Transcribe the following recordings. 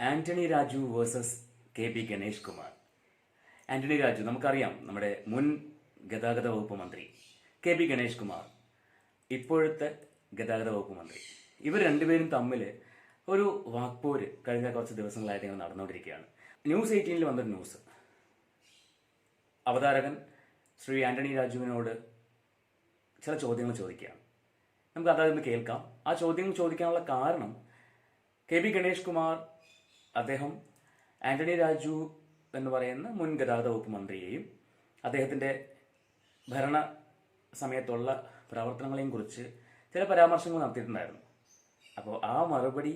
Antony Raju versus K P Ganesh Kumar. Antony Raju നമുക്കറിയാം നമ്മുടെ മുൻ ഗതാഗത വകുപ്പ് മന്ത്രി കെ പി ഗണേഷ് കുമാർ ഇപ്പോഴത്തെ ഗതാഗത വകുപ്പ് മന്ത്രി. ഇവർ രണ്ടുപേരും തമ്മിൽ ഒരു വാക്പോര് കഴിഞ്ഞ കുറച്ച് ദിവസങ്ങളായിട്ട് ഇങ്ങനെ നടന്നുകൊണ്ടിരിക്കുകയാണ്. ന്യൂസ് എയ്റ്റീനിൽ വന്നൊരു ന്യൂസ്. അവതാരകൻ ശ്രീ ആന്റണി രാജുവിനോട് ചില ചോദ്യങ്ങൾ ചോദിക്കുകയാണ്. നമുക്ക് അതായത് കേൾക്കാം. ആ ചോദ്യങ്ങൾ ചോദിക്കാനുള്ള കാരണം കെ പി ഗണേഷ് കുമാർ അദ്ദേഹം ആന്റണി രാജു എന്ന് പറയുന്ന മുൻ ഗതാഗത വകുപ്പ് മന്ത്രിയെയും അദ്ദേഹത്തിന്റെ ഭരണ സമയത്തുള്ള പ്രവർത്തനങ്ങളെയും കുറിച്ച് ചില പരാമർശങ്ങൾ നടത്തിയിട്ടുണ്ടായിരുന്നു. അപ്പോൾ ആ മറുപടി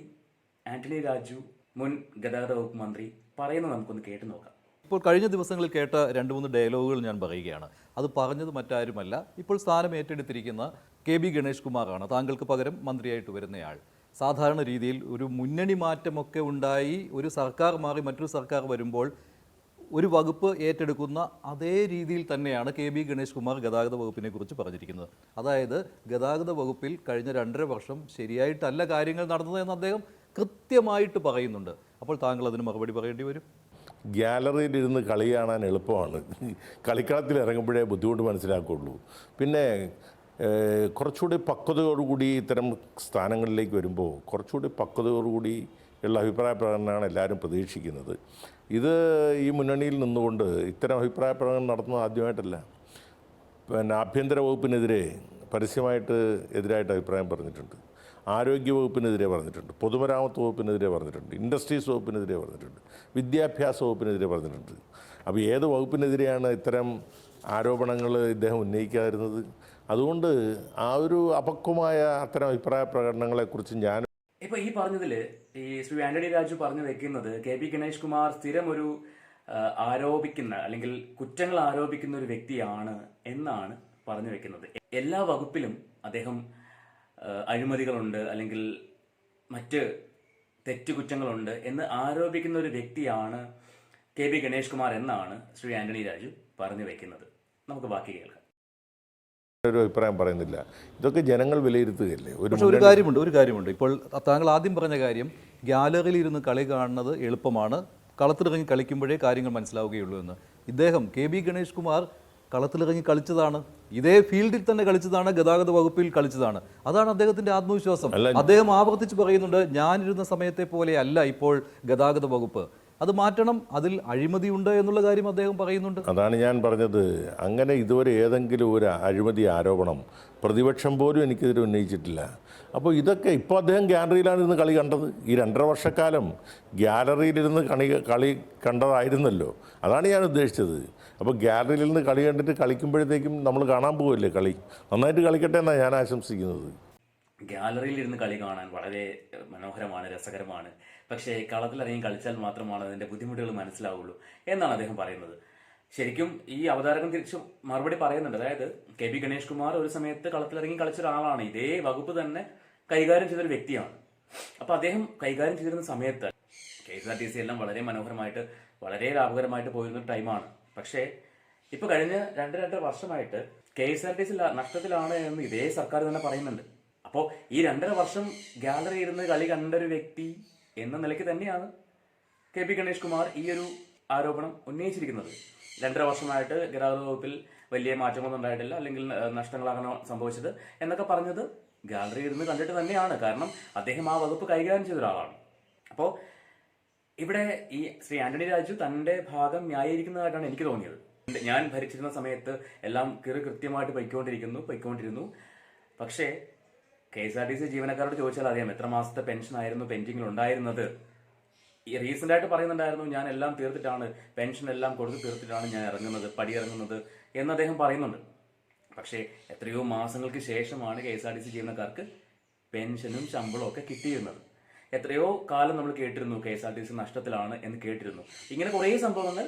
ആന്റണി രാജു മുൻ ഗതാഗത വകുപ്പ് മന്ത്രി പറയുന്നത് നമുക്കൊന്ന് കേട്ടു നോക്കാം. ഇപ്പോൾ കഴിഞ്ഞ ദിവസങ്ങളിൽ കേട്ട രണ്ട് മൂന്ന് ഡയലോഗുകൾ ഞാൻ പറയുകയാണ്. അത് പറഞ്ഞത് മറ്റാരുമല്ല ഇപ്പോൾ സ്ഥാനം ഏറ്റെടുത്തിരിക്കുന്ന കെ ബി ഗണേഷ് കുമാറാണ്. താങ്കൾക്ക് പകരം മന്ത്രിയായിട്ട് വരുന്നയാൾ. സാധാരണ രീതിയിൽ ഒരു മുന്നണി മാറ്റമൊക്കെ ഉണ്ടായി ഒരു സർക്കാർ മാറി മറ്റൊരു സർക്കാർ വരുമ്പോൾ ഒരു വകുപ്പ് ഏറ്റെടുക്കുന്ന അതേ രീതിയിൽ തന്നെയാണ് കെ ബി ഗണേഷ് കുമാർ ഗതാഗത വകുപ്പിനെ കുറിച്ച് പറഞ്ഞിരിക്കുന്നത്. അതായത് ഗതാഗത വകുപ്പിൽ കഴിഞ്ഞ രണ്ടര വർഷം ശരിയായിട്ടല്ല കാര്യങ്ങൾ നടന്നത് എന്ന് അദ്ദേഹം കൃത്യമായിട്ട് പറയുന്നുണ്ട്. അപ്പോൾ താങ്കൾ അതിന് മറുപടി പറയേണ്ടി വരും. ഗ്യാലറിയിലിരുന്ന് കളി കാണാൻ എളുപ്പമാണ്. കളിക്കളത്തിൽ ഇറങ്ങുമ്പോഴേ ബുദ്ധിമുട്ട് മനസ്സിലാക്കുള്ളൂ. പിന്നെ കുറച്ചുകൂടി പക്വതയോടുകൂടി ഇത്തരം സ്ഥാനങ്ങളിലേക്ക് വരുമ്പോൾ കുറച്ചുകൂടി പക്വതയോടുകൂടി ഉള്ള അഭിപ്രായ പ്രകടനമാണ് എല്ലാവരും പ്രതീക്ഷിക്കുന്നത്. ഇത് ഈ മുന്നണിയിൽ നിന്നുകൊണ്ട് ഇത്തരം അഭിപ്രായ പ്രകടനം നടത്തുന്നത് ആദ്യമായിട്ടല്ല. പിന്നെ ആഭ്യന്തര വകുപ്പിനെതിരെ പരസ്യമായിട്ട് എതിരായിട്ട് അഭിപ്രായം പറഞ്ഞിട്ടുണ്ട്. ആരോഗ്യ വകുപ്പിനെതിരെ പറഞ്ഞിട്ടുണ്ട്. പൊതുമരാമത്ത് വകുപ്പിനെതിരെ പറഞ്ഞിട്ടുണ്ട്. ഇൻഡസ്ട്രീസ് വകുപ്പിനെതിരെ പറഞ്ഞിട്ടുണ്ട്. വിദ്യാഭ്യാസ വകുപ്പിനെതിരെ പറഞ്ഞിട്ടുണ്ട്. അപ്പോൾ ഏത് വകുപ്പിനെതിരെയാണ് ഇത്തരം ആരോപണങ്ങൾ ഇദ്ദേഹം ഉന്നയിക്കാതിരുന്നത്? അതുകൊണ്ട് ആ ഒരു അപക്വമായ അത്തരം അഭിപ്രായ പ്രകടനങ്ങളെക്കുറിച്ച് ഞാൻ ഇപ്പൊ ഈ പറഞ്ഞതിൽ ഈ ശ്രീ ആന്റണി രാജു പറഞ്ഞു വെക്കുന്നത് കെ പി ഗണേഷ് കുമാർ സ്ഥിരം ഒരു ആരോപിക്കുന്ന അല്ലെങ്കിൽ കുറ്റങ്ങൾ ആരോപിക്കുന്ന ഒരു വ്യക്തിയാണ് എന്നാണ് പറഞ്ഞു വെക്കുന്നത്. എല്ലാ വകുപ്പിലും അദ്ദേഹം അഴിമതികളുണ്ട് അല്ലെങ്കിൽ മറ്റ് തെറ്റുകുറ്റങ്ങളുണ്ട് എന്ന് ആരോപിക്കുന്ന ഒരു വ്യക്തിയാണ് കെ പി ഗണേഷ് കുമാർ എന്നാണ് ശ്രീ ആന്റണി രാജു പറഞ്ഞു വെക്കുന്നത്. നമുക്ക് ബാക്കി കേൾക്കാം. ഒരു അഭിപ്രായം പറയുന്നില്ല. ഇതൊക്കെ ജനങ്ങൾ വിലയിരുത്തുകയല്ലേ? ഒരു ഒരു കാര്യമുണ്ട് ഒരു കാര്യമുണ്ട്. ഇപ്പോൾ താങ്കൾ ആദ്യം പറഞ്ഞ കാര്യം ഗാലറിയിൽ ഇരുന്ന് കളി കാണുന്നത് എളുപ്പമാണ്. കളത്തിലിറങ്ങി കളിക്കുമ്പോഴേ കാര്യങ്ങൾ മനസ്സിലാവുകയുള്ളൂ എന്ന്. ഇദ്ദേഹം കെ ബി ഗണേഷ് കുമാർ കളത്തിലിറങ്ങി കളിച്ചതാണ്. ഇതേ ഫീൽഡിൽ തന്നെ കളിച്ചതാണ് ഗതാഗത വകുപ്പിൽ കളിച്ചതാണ്. അതാണ് അദ്ദേഹത്തിന്റെ ആത്മവിശ്വാസം. അദ്ദേഹം ആവർത്തിച്ച് പറയുന്നുണ്ട് ഞാനിരുന്ന സമയത്തെ പോലെ അല്ല ഇപ്പോൾ ഗതാഗത വകുപ്പ്. അത് മാറ്റണം അതിൽ അഴിമതിയുണ്ട് എന്നുള്ള കാര്യം അദ്ദേഹം പറയുന്നുണ്ട്. അതാണ് ഞാൻ പറഞ്ഞത്. അങ്ങനെ ഇതുവരെ ഏതെങ്കിലും ഒരു അഴിമതി ആരോപണം പ്രതിപക്ഷം പോലും എനിക്കെതിരെ ഉന്നയിച്ചിട്ടില്ല. അപ്പോൾ ഇതൊക്കെ ഇപ്പോൾ അദ്ദേഹം ഗ്യാലറിയിലാണ് ഇന്ന് കളി കണ്ടത്. ഈ രണ്ടര വർഷക്കാലം ഗ്യാലറിയിലിരുന്ന് കണി കളി കണ്ടതായിരുന്നല്ലോ. അതാണ് ഞാൻ ഉദ്ദേശിച്ചത്. അപ്പോൾ ഗ്യാലറിയിൽ നിന്ന് കളി കണ്ടിട്ട് കളിക്കുമ്പോഴത്തേക്കും നമ്മൾ കാണാൻ പോവില്ലേ കളി? നന്നായിട്ട് കളിക്കട്ടെ എന്നാണ് ഞാൻ ആശംസിക്കുന്നത്. ഗ്യാലറിയിലിരുന്ന് ഇരുന്ന് കളി കാണാൻ വളരെ മനോഹരമാണ് രസകരമാണ്. പക്ഷേ കളത്തിലിറങ്ങി കളിച്ചാൽ മാത്രമാണ് അതിന്റെ ബുദ്ധിമുട്ടുകൾ മനസ്സിലാവുള്ളൂ എന്നാണ് അദ്ദേഹം പറയുന്നത്. ശരിക്കും ഈ അവതാരകൻ തിരിച്ചു മറുപടി പറയുന്നുണ്ട്. അതായത് കെ ബി ഗണേഷ് കുമാർ ഒരു സമയത്ത് കളത്തിലിറങ്ങി കളിച്ച ഒരാളാണ്. ഇതേ വകുപ്പ് തന്നെ കൈകാര്യം ചെയ്തൊരു വ്യക്തിയാണ്. അപ്പൊ അദ്ദേഹം കൈകാര്യം ചെയ്തിരുന്ന സമയത്ത് K S R T C എല്ലാം വളരെ മനോഹരമായിട്ട് വളരെ ലാഭകരമായിട്ട് പോയിരുന്ന ടൈമാണ്. പക്ഷേ ഇപ്പൊ കഴിഞ്ഞ രണ്ട് രണ്ടര വർഷമായിട്ട് K S R T C നഷ്ടത്തിലാണ് എന്ന് ഇതേ സർക്കാർ തന്നെ പറയുന്നുണ്ട്. അപ്പോൾ ഈ രണ്ടര വർഷം ഗാലറി ഇരുന്ന് കളി കണ്ട ഒരു വ്യക്തി എന്ന നിലയ്ക്ക് തന്നെയാണ് കെ പി ഗണേഷ് കുമാർ ഈ ഒരു ആരോപണം ഉന്നയിച്ചിരിക്കുന്നത്. രണ്ടര വർഷമായിട്ട് ഗതാഗത വകുപ്പിൽ വലിയ മാറ്റങ്ങളൊന്നും ഉണ്ടായിട്ടില്ല അല്ലെങ്കിൽ നഷ്ടങ്ങളാകണം സംഭവിച്ചത് എന്നൊക്കെ പറഞ്ഞത് ഗാലറി ഇരുന്ന് കണ്ടിട്ട് തന്നെയാണ്. കാരണം അദ്ദേഹം ആ വകുപ്പ് കൈകാര്യം ചെയ്ത ഒരാളാണ്. അപ്പോൾ ഇവിടെ ഈ ശ്രീ ആന്റണി രാജു തന്റെ ഭാഗം ന്യായീകരിക്കുന്നതായിട്ടാണ് എനിക്ക് തോന്നിയത്. ഞാൻ ഭരിച്ചിരുന്ന സമയത്ത് എല്ലാം കീറി കൃത്യമായിട്ട് പൊയ്ക്കൊണ്ടിരിക്കുന്നു പൊയ്ക്കൊണ്ടിരുന്നു. പക്ഷേ K S R T C ജീവനക്കാരോട് ചോദിച്ചാൽ അറിയാം എത്ര മാസത്തെ പെൻഷൻ ആയിരുന്നു പെൻഡിംഗിൽ ഉണ്ടായിരുന്നത് ഈ റീസെന്റ് ആയിട്ട് പറയുന്നുണ്ടായിരുന്നു ഞാൻ എല്ലാം തീർത്തിട്ടാണ് പെൻഷൻ എല്ലാം കൊടുത്ത് തീർത്തിട്ടാണ് ഞാൻ ഇറങ്ങുന്നത് പടി ഇറങ്ങുന്നത് എന്ന് അദ്ദേഹം പറയുന്നുണ്ട്. പക്ഷേ എത്രയോ മാസങ്ങൾക്ക് ശേഷമാണ് K S R T C ജീവനക്കാർക്ക് പെൻഷനും ശമ്പളവും ഒക്കെ കിട്ടിയിരുന്നത്. എത്രയോ കാലം നമ്മൾ കേട്ടിരുന്നു K S R T C നഷ്ടത്തിലാണ് എന്ന് കേട്ടിരുന്നു. ഇങ്ങനെ കുറേ സംഭവങ്ങൾ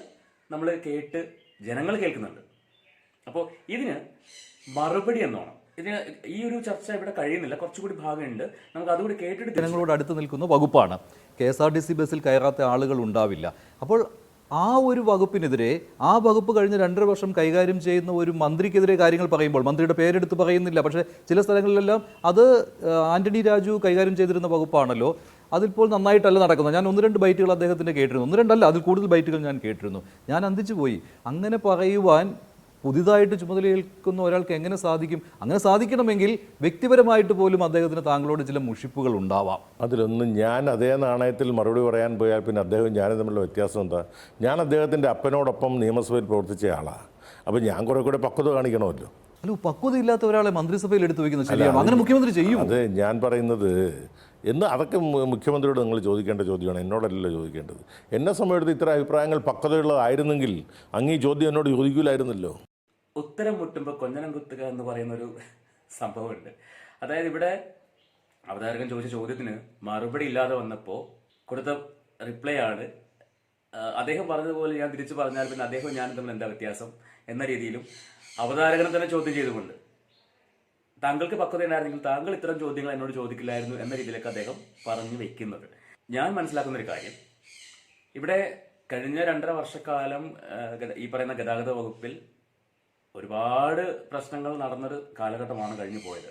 നമ്മൾ കേട്ട് ജനങ്ങൾ കേൾക്കുന്നുണ്ട്. അപ്പോൾ ഇതിന് മറുപടി എന്നോണം ഇതിന് ഈ ഒരു ചർച്ച ഇവിടെ കഴിയുന്നില്ല. കുറച്ചുകൂടി ഭാഗമുണ്ട്. നമുക്ക് അതുകൂടി കേട്ടിട്ട് ജനങ്ങളോട് അടുത്ത് നിൽക്കുന്ന വകുപ്പാണ്. K S R T C ബസ്സിൽ കയറാത്ത ആളുകൾ ഉണ്ടാവില്ല. അപ്പോൾ ആ ഒരു വകുപ്പിനെതിരെ ആ വകുപ്പ് കഴിഞ്ഞ രണ്ടര വർഷം കൈകാര്യം ചെയ്യുന്ന ഒരു മന്ത്രിക്കെതിരെ കാര്യങ്ങൾ പറയുമ്പോൾ മന്ത്രിയുടെ പേരെടുത്ത് പറയുന്നില്ല. പക്ഷേ ചില സ്ഥലങ്ങളിലെല്ലാം അത് ആന്റണി രാജു കൈകാര്യം ചെയ്തിരുന്ന വകുപ്പാണല്ലോ. അതിപ്പോൾ നന്നായിട്ടല്ല നടക്കുന്നത്. ഞാൻ ഒന്ന് രണ്ട് ബൈറ്റുകൾ അദ്ദേഹത്തിന്റെ കേട്ടിരുന്നു. ഒന്ന് രണ്ടല്ല അതിൽ കൂടുതൽ ബൈറ്റുകൾ ഞാൻ കേട്ടിരുന്നു. ഞാൻ അന്തിച്ചു പോയി. അങ്ങനെ പറയുവാൻ പുതിയതായിട്ട് ചുമതലയേൽക്കുന്ന ഒരാൾക്ക് എങ്ങനെ സാധിക്കും? അങ്ങനെ സാധിക്കണമെങ്കിൽ വ്യക്തിപരമായിട്ട് പോലും അദ്ദേഹത്തിന് താങ്കളോട് ചില മുഷിപ്പുകൾ ഉണ്ടാവാം. അതിലൊന്നും ഞാൻ അതേ നാണയത്തിൽ മറുപടി പറയാൻ പോയാൽ പിന്നെ അദ്ദേഹം ഞാനും തമ്മിലുള്ള വ്യത്യാസം എന്താ? ഞാൻ അദ്ദേഹത്തിന്റെ അപ്പനോടൊപ്പം നിയമസഭയിൽ പ്രവർത്തിച്ച ആളാണ് അപ്പോൾ ഞാൻ കുറേ കൂടെ പക്വത കാണിക്കണമല്ലോ. അല്ല പക്വത ഇല്ലാത്ത ഒരാളെ മന്ത്രിസഭയിൽ എടുത്തു വെക്കുന്നത് ശരിയാണ്? അങ്ങനെ മുഖ്യമന്ത്രി ചെയ്യും. അതെ ഞാൻ പറയുന്നത് എന്ന് അതൊക്കെ മുഖ്യമന്ത്രിയോട് നിങ്ങൾ ചോദിക്കേണ്ട ചോദ്യമാണ്. എന്നോടല്ലല്ലോ ചോദിക്കേണ്ടത്. എന്നെ സമയത്ത് ഇത്ര അഭിപ്രായങ്ങൾ പക്വതയുള്ളതായിരുന്നെങ്കിൽ അങ്ങ് ഈ ചോദ്യം എന്നോട് ചോദിക്കില്ലായിരുന്നല്ലോ ഉത്തരം മുട്ടുമ്പോൾ കൊഞ്ഞനം കുത്തുക എന്ന് പറയുന്ന ഒരു സംഭവമുണ്ട്. അതായത് ഇവിടെ അവതാരകൻ ചോദിച്ച ചോദ്യത്തിന് മറുപടി ഇല്ലാതെ വന്നപ്പോൾ കൊടുത്ത റിപ്ലൈ ആണ് അദ്ദേഹം പറഞ്ഞതുപോലെ ഞാൻ തിരിച്ചു പറഞ്ഞാൽ പിന്നെ അദ്ദേഹം ഞാൻ തമ്മിൽ എന്താ വ്യത്യാസം എന്ന രീതിയിലും അവതാരകനെ തന്നെ ചോദ്യം ചെയ്തുകൊണ്ട്. താങ്കൾക്ക് പക്വത ഉണ്ടായിരുന്നെങ്കിൽ താങ്കൾ ഇത്തരം ചോദ്യങ്ങൾ എന്നോട് ചോദിക്കില്ലായിരുന്നു എന്ന രീതിയിലേക്ക് അദ്ദേഹം പറഞ്ഞു വെക്കുന്നത്. ഞാൻ മനസ്സിലാക്കുന്ന ഒരു കാര്യം ഇവിടെ കഴിഞ്ഞ രണ്ടര വർഷക്കാലം ഈ പറയുന്ന ഗതാഗത വകുപ്പിൽ ഒരുപാട് പ്രശ്നങ്ങൾ നടന്നൊരു കാലഘട്ടമാണ് കഴിഞ്ഞു പോയത്.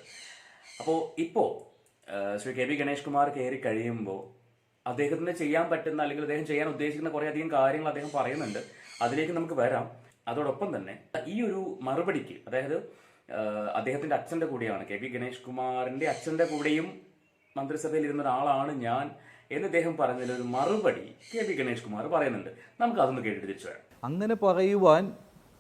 അപ്പോൾ ഇപ്പോൾ ശ്രീ കെ വി ഗണേഷ് കുമാർ കയറി കഴിയുമ്പോൾ അദ്ദേഹത്തിന് ചെയ്യാൻ പറ്റുന്ന അല്ലെങ്കിൽ അദ്ദേഹം ചെയ്യാൻ ഉദ്ദേശിക്കുന്ന കുറേ അധികം കാര്യങ്ങൾ അദ്ദേഹം പറയുന്നുണ്ട്. അതിലേക്ക് നമുക്ക് വരാം. അതോടൊപ്പം തന്നെ ഈ ഒരു മറുപടിക്ക് അതായത് അദ്ദേഹത്തിന്റെ അച്ഛന്റെ കൂടെയാണ് കെ വി ഗണേഷ് കുമാറിന്റെ അച്ഛന്റെ കൂടെയും മന്ത്രിസഭയിൽ ഇരുന്ന ഒരാളാണ് ഞാൻ എന്ന് അദ്ദേഹം പറഞ്ഞതിൽ ഒരു മറുപടി കെ വി ഗണേഷ് കുമാർ പറയുന്നുണ്ട്. നമുക്ക് അതൊന്ന് കേട്ടിട്ട് തിരിച്ചു വരാം. അങ്ങനെ പറയുവാൻ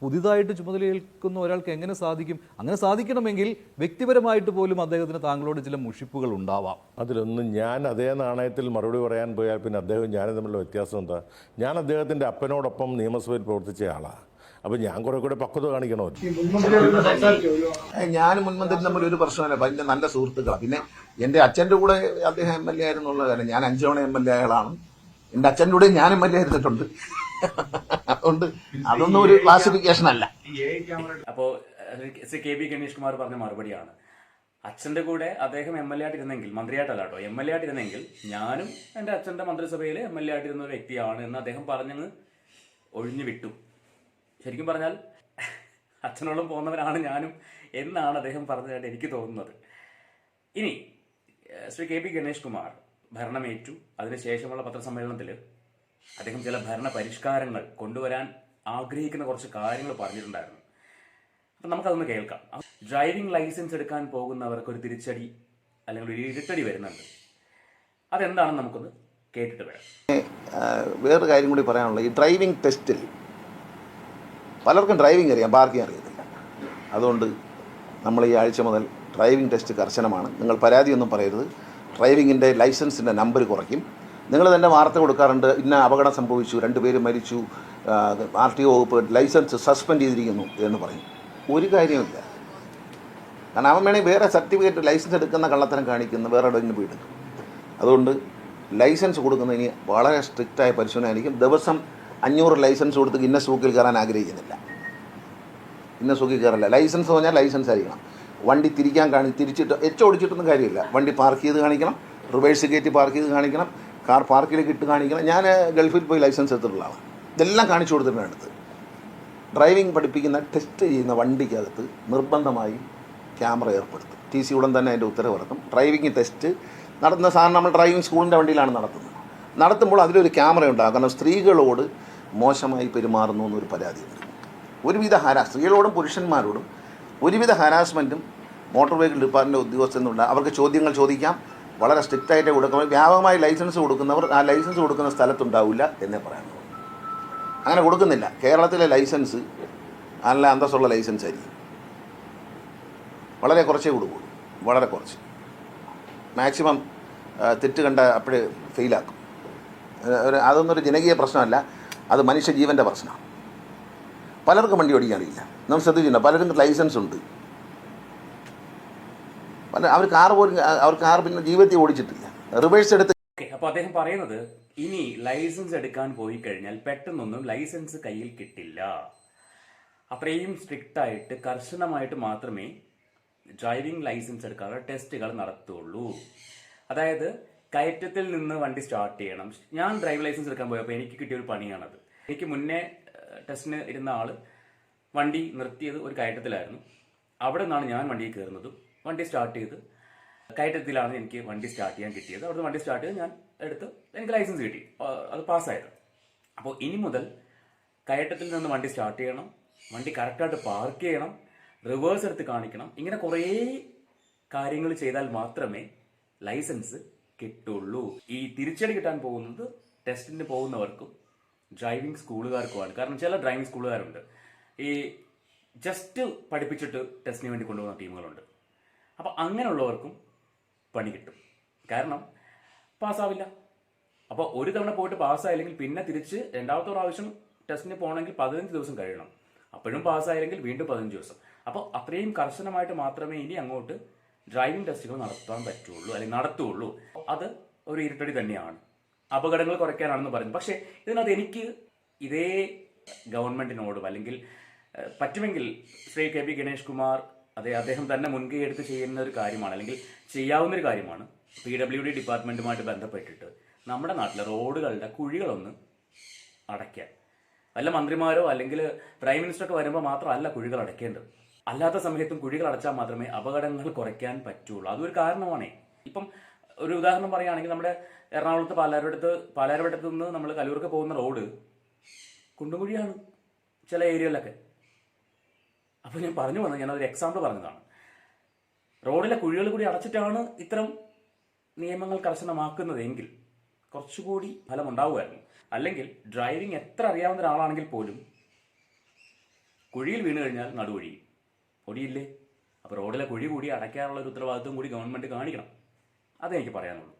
പുതിയതായിട്ട് ചുമതലയേൽക്കുന്ന ഒരാൾക്ക് എങ്ങനെ സാധിക്കും? അങ്ങനെ സാധിക്കണമെങ്കിൽ വ്യക്തിപരമായിട്ട് പോലും അദ്ദേഹത്തിന് താങ്കളോട് ചില മുഷിപ്പുകൾ ഉണ്ടാവാം. അതിലൊന്നും ഞാൻ അതേ നാണയത്തിൽ മറുപടി പറയാൻ പോയാൽ പിന്നെ അദ്ദേഹം ഞാനും തമ്മിലുള്ള വ്യത്യാസം എന്താ? ഞാൻ അദ്ദേഹത്തിന്റെ അപ്പനോടൊപ്പം നിയമസഭയിൽ പ്രവർത്തിച്ച ആളാണ് അപ്പോൾ ഞാൻ കുറെ കൂടെ പക്വത കാണിക്കണോ? ഞാൻ മുൻമന്ത്രി തമ്മിൽ ഒരു പ്രശ്നമല്ല അതിന്റെ നല്ല സുഹൃത്തുക്കളാണ് പിന്നെ എന്റെ അച്ഛന്റെ കൂടെ അദ്ദേഹം എം എൽ എ ആയിരുന്നുള്ള കാര്യം. ഞാൻ അഞ്ചു തവണ എം എൽ എ ആളാണ്. എന്റെ അച്ഛന്റെ കൂടെ ഞാൻ എം എൽ എ ആയിരുന്നിട്ടുണ്ട്. അതുകൊണ്ട് അതൊന്നും ഒരു ക്ലാസിഫിക്കേഷൻ അല്ല. അപ്പോ കെ ബി ഗണേഷ് കുമാർ പറഞ്ഞ മറുപടിയാണ്. അച്ഛന്റെ കൂടെ അദ്ദേഹം എം എൽ എ ആയിട്ടിരുന്നെങ്കിൽ മന്ത്രിയായിട്ടല്ല കേട്ടോ എം എൽ എ ആയിട്ടിരുന്നെങ്കിൽ ഞാനും എന്റെ അച്ഛന്റെ മന്ത്രിസഭയിൽ എം എൽ എ ആയിട്ടിരുന്ന ഒരു വ്യക്തിയാണ് എന്ന് അദ്ദേഹം പറഞ്ഞങ്ങ് ഒഴിഞ്ഞു വിട്ടു. ശരിക്കും പറഞ്ഞാൽ അച്ഛനോളം പോകുന്നവരാണ് ഞാനും എന്നാണ് അദ്ദേഹം പറഞ്ഞതായിട്ട് എനിക്ക് തോന്നുന്നത്. ഇനി ശ്രീ കെ പി ഗണേഷ് കുമാർ ഭരണമേറ്റു. അതിനുശേഷമുള്ള പത്രസമ്മേളനത്തിൽ അദ്ദേഹം ചില ഭരണ പരിഷ്കാരങ്ങൾ കൊണ്ടുവരാൻ ആഗ്രഹിക്കുന്ന കുറച്ച് കാര്യങ്ങൾ പറഞ്ഞിട്ടുണ്ടായിരുന്നു. അപ്പം നമുക്കതൊന്ന് കേൾക്കാം. ഡ്രൈവിംഗ് ലൈസൻസ് എടുക്കാൻ പോകുന്നവർക്ക് ഒരു തിരിച്ചടി അല്ലെങ്കിൽ ഒരു ഇരുട്ടടി വരുന്നുണ്ട്. അതെന്താണെന്ന് നമുക്കൊന്ന് കേട്ടിട്ട് വേണം വേറൊരു കാര്യം കൂടി പറയാനുള്ളത്. ഈ ഡ്രൈവിംഗ് ടെസ്റ്റിൽ പലർക്കും ഡ്രൈവിംഗ് അറിയാം പാർക്കിംഗ് അറിയത്തില്ല. അതുകൊണ്ട് നമ്മൾ ഈ ആഴ്ച മുതൽ ഡ്രൈവിംഗ് ടെസ്റ്റ് കർശനമാണ്. നിങ്ങൾ പരാതിയൊന്നും പറയരുത്. ഡ്രൈവിങ്ങിന്റെ ലൈസൻസിന്റെ നമ്പർ കുറയ്ക്കും. നിങ്ങൾ തന്നെ വാർത്ത കൊടുക്കാറുണ്ട് ഇന്ന അപകടം സംഭവിച്ചു രണ്ടുപേര് മരിച്ചു ആർ ടി ഒ വകുപ്പ് ലൈസൻസ് സസ്പെൻഡ് ചെയ്തിരിക്കുന്നു എന്ന് പറയും. ഒരു കാര്യമില്ല കാരണം അവൻ വേണമെങ്കിൽ വേറെ സർട്ടിഫിക്കറ്റ് ലൈസൻസ് എടുക്കുന്ന കള്ളത്തരം കാണിക്കുന്നു വേറെ എവിടെയെങ്കിലും പോയിട്ട് അതുകൊണ്ട് ലൈസൻസ് കൊടുക്കുന്നതിന് വളരെ സ്ട്രിക്റ്റായ പരിശോധന ആയിരിക്കും ദിവസം അഞ്ഞൂറ് ലൈസൻസ് കൊടുത്ത് ഗിന്നസ് ബുക്കിൽ കയറാൻ ആഗ്രഹിക്കുന്നില്ല. ഗിന്നസ് ബുക്കിൽ കയറില്ല. ലൈസൻസ് എന്ന് പറഞ്ഞാൽ ലൈസൻസ് ആയിരിക്കണം. വണ്ടി തിരിക്കാൻ കാണി തിരിച്ചിട്ട് എച്ച് ഓടിച്ചിട്ടൊന്നും കാര്യമില്ല. വണ്ടി പാർക്ക് ചെയ്ത് കാണിക്കണം റിവേഴ്സ് കയറ്റി പാർക്ക് ചെയ്ത് കാണിക്കണം. കാർ പാർക്കിലേക്ക് ഇട്ട് കാണിക്കണം. ഞാൻ ഗൾഫിൽ പോയി ലൈസൻസ് എടുത്തിട്ടുള്ള ആളാണ് ഇതെല്ലാം കാണിച്ചു കൊടുത്തിട്ടാണ് അടുത്ത്. ഡ്രൈവിംഗ് പഠിപ്പിക്കുന്ന ടെസ്റ്റ് ചെയ്യുന്ന വണ്ടിക്കകത്ത് നിർബന്ധമായും ക്യാമറ ഏർപ്പെടുത്തും. ടി സി ഉടൻ തന്നെ അതിന്റെ ഉത്തരവ് ഇറക്കും. ഡ്രൈവിംഗ് ടെസ്റ്റ് നടത്തുന്ന സാധാരണ നമ്മൾ ഡ്രൈവിംഗ് സ്കൂളിന്റെ വണ്ടിയിലാണ് നടത്തുന്നത്. നടത്തുമ്പോൾ അതിലൊരു ക്യാമറ ഉണ്ടാകും. കാരണം സ്ത്രീകളോട് മോശമായി പെരുമാറുന്നു എന്നൊരു പരാതിയുണ്ട് ഒരുവിധ ഹരാ സ്ത്രീകളോടും പുരുഷന്മാരോടും ഒരുവിധ ഹരാസ്മെന്റും മോട്ടോർ വെഹിക്കിൾ ഡിപ്പാർട്ട്മെന്റ് ഉദ്യോഗസ്ഥനുള്ള അവർക്ക് ചോദ്യങ്ങൾ ചോദിക്കാം. വളരെ സ്ട്രിക്റ്റായിട്ട് കൊടുക്കുമ്പോൾ വ്യാപകമായി ലൈസൻസ് കൊടുക്കുന്നവർ ആ ലൈസൻസ് കൊടുക്കുന്ന സ്ഥലത്തുണ്ടാവില്ല എന്നേ പറയാൻ അങ്ങനെ കൊടുക്കുന്നില്ല. കേരളത്തിലെ ലൈസൻസ് നല്ല അന്തസ്സുള്ള ലൈസൻസ് ആയിരിക്കും. വളരെ കുറച്ചേ കൊടുക്കുള്ളൂ. വളരെ കുറച്ച്. മാക്സിമം തെറ്റ് കണ്ട അപ്പോഴേ ഫെയിലാക്കും. ഒരു അതൊന്നും ഒരു ജനകീയ പ്രശ്നമല്ല. അത് മനുഷ്യജീവന്റെ പ്രശ്നമാണ്. പലർക്കും വണ്ടി ഓടിക്കാൻ അറിയില്ല നമ്മൾ ശ്രദ്ധിച്ചിട്ടുണ്ട്? പലർക്കും ലൈസൻസ് ഉണ്ട്. അവർ കാർ പോലും അവർ കാർ പിന്നെ ജീവിതത്തിൽ ഓടിച്ചിട്ടില്ല. റിവേഴ്സ് എടുത്ത് ഓക്കെ അപ്പോൾ അദ്ദേഹം പറയുന്നത് ഇനി ലൈസൻസ് എടുക്കാൻ പോയി കഴിഞ്ഞാൽ പെട്ടെന്നൊന്നും ലൈസൻസ് കയ്യിൽ കിട്ടില്ല. അത്രയും സ്ട്രിക്റ്റ് ആയിട്ട് കർശനമായിട്ട് മാത്രമേ ഡ്രൈവിംഗ് ലൈസൻസ് എടുക്കാനുള്ള ടെസ്റ്റുകൾ നടത്തുള്ളൂ. അതായത് കയറ്റത്തിൽ നിന്ന് വണ്ടി സ്റ്റാർട്ട് ചെയ്യണം. ഞാൻ ഡ്രൈവിംഗ് ലൈസൻസ് എടുക്കാൻ പോയപ്പോൾ എനിക്ക് കിട്ടിയ ഒരു പണിയാണത്. എനിക്ക് മുന്നേ ടെസ്റ്റിന് ഇരുന്ന ആൾ വണ്ടി നിർത്തിയത് ഒരു കയറ്റത്തിലായിരുന്നു. അവിടെ നിന്നാണ് ഞാൻ വണ്ടിയിൽ കയറുന്നതും. വണ്ടി സ്റ്റാർട്ട് ചെയ്ത് കയറ്റത്തിലാണ് എനിക്ക് വണ്ടി സ്റ്റാർട്ട് ചെയ്യാൻ കിട്ടിയത്. അവിടുന്ന് വണ്ടി സ്റ്റാർട്ട് ചെയ്ത് ഞാൻ എടുത്ത് എനിക്ക് ലൈസൻസ് കിട്ടി. അത് പാസ്സായത്. അപ്പോൾ ഇനി മുതൽ കയറ്റത്തിൽ നിന്ന് വണ്ടി സ്റ്റാർട്ട് ചെയ്യണം. വണ്ടി കറക്റ്റായിട്ട് പാർക്ക് ചെയ്യണം. റിവേഴ്സ് എടുത്ത് കാണിക്കണം. ഇങ്ങനെ കുറേ കാര്യങ്ങൾ ചെയ്താൽ മാത്രമേ ലൈസൻസ് കിട്ടുള്ളൂ. ഈ തിരിച്ചടി കിട്ടാൻ പോകുന്നത് ടെസ്റ്റിന് പോകുന്നവർക്കും ഡ്രൈവിംഗ് സ്കൂളുകാർക്കുമാണ്. കാരണം ചില ഡ്രൈവിംഗ് സ്കൂളുകാരുണ്ട്. ഈ ജസ്റ്റ് പഠിപ്പിച്ചിട്ട് ടെസ്റ്റിന് വേണ്ടി കൊണ്ടുപോകുന്ന ടീമുകളുണ്ട് അപ്പോൾ അങ്ങനെയുള്ളവർക്കും പണി കിട്ടും. കാരണം പാസ്സാവില്ല. അപ്പോൾ ഒരു തവണ പോയിട്ട് പാസ്സായില്ലെങ്കിൽ പിന്നെ തിരിച്ച് രണ്ടാമത്തെ പ്രാവശ്യം ടെസ്റ്റിന് പോകണമെങ്കിൽ പതിനഞ്ച് ദിവസം കഴിയണം. അപ്പോഴും പാസ്സായില്ലെങ്കിൽ വീണ്ടും പതിനഞ്ച് ദിവസം. അപ്പോൾ അത്രയും കർശനമായിട്ട് മാത്രമേ ഇനി അങ്ങോട്ട് ഡ്രൈവിംഗ് ടെസ്റ്റുകൾ നടത്താൻ പറ്റുള്ളൂ അല്ലെങ്കിൽ നടത്തുള്ളൂ. അത് ഒരു ഇരുട്ടടി തന്നെയാണ്. അപകടങ്ങൾ കുറയ്ക്കാനാണെന്ന് പറഞ്ഞു പക്ഷേ ഇതിനകത്ത് എനിക്ക് ഇതേ ഗവൺമെന്റിനോടും അല്ലെങ്കിൽ പറ്റുമെങ്കിൽ ശ്രീ കെ പി ഗണേഷ് കുമാർ അതെ അദ്ദേഹം തന്നെ മുൻകൈ എടുത്ത് ചെയ്യുന്ന ഒരു കാര്യമാണ് അല്ലെങ്കിൽ ചെയ്യാവുന്ന ഒരു കാര്യമാണ്. പി ഡബ്ല്യു ഡി ഡിപ്പാർട്ട്മെന്റുമായിട്ട് ബന്ധപ്പെട്ടിട്ട് നമ്മുടെ നാട്ടിലെ റോഡുകളുടെ കുഴികളൊന്ന് അടയ്ക്കാൻ വല്ല മന്ത്രിമാരോ അല്ലെങ്കിൽ പ്രൈം മിനിസ്റ്റർ ഒക്കെ വരുമ്പോൾ മാത്രമല്ല കുഴികൾ അടയ്ക്കേണ്ടത്. അല്ലാത്ത സമയത്തും കുഴികൾ അടച്ചാൽ മാത്രമേ അപകടങ്ങൾ കുറയ്ക്കാൻ പറ്റുള്ളൂ. അതൊരു കാരണമാണേ. ഇപ്പം ഒരു ഉദാഹരണം പറയുകയാണെങ്കിൽ നമ്മുടെ എറണാകുളത്ത് പാലാരടുത്ത് പാലാരവട്ടത്ത് നിന്ന് നമ്മൾ കലൂർക്ക് പോകുന്ന റോഡ് കുണ്ടുകുഴിയാണ് ചില ഏരിയകളിലൊക്കെ. അപ്പോൾ ഞാൻ പറഞ്ഞു വന്നത് ഞാൻ ഒരു എക്സാമ്പിൾ പറഞ്ഞതാണ്. റോഡിലെ കുഴികൾ കൂടി അടച്ചിട്ടാണ് ഇത്തരം നിയമങ്ങൾ കർശനമാക്കുന്നതെങ്കിൽ കുറച്ചുകൂടി ഫലം ഉണ്ടാവുമായിരുന്നു അല്ലെങ്കിൽ ഡ്രൈവിംഗ് എത്ര അറിയാവുന്ന ഒരാളാണെങ്കിൽ പോലും കുഴിയിൽ വീണ് കഴിഞ്ഞാൽ നടുവഴി ഒടിയില്ലേ അപ്പോൾ റോഡിലെ കുഴി കൂടി അടയ്ക്കാനുള്ള ഒരു ഉത്തരവാദിത്വം കൂടി ഗവൺമെന്റ് കാണിക്കണം. അതെനിക്ക് പറയാനുള്ളൂ.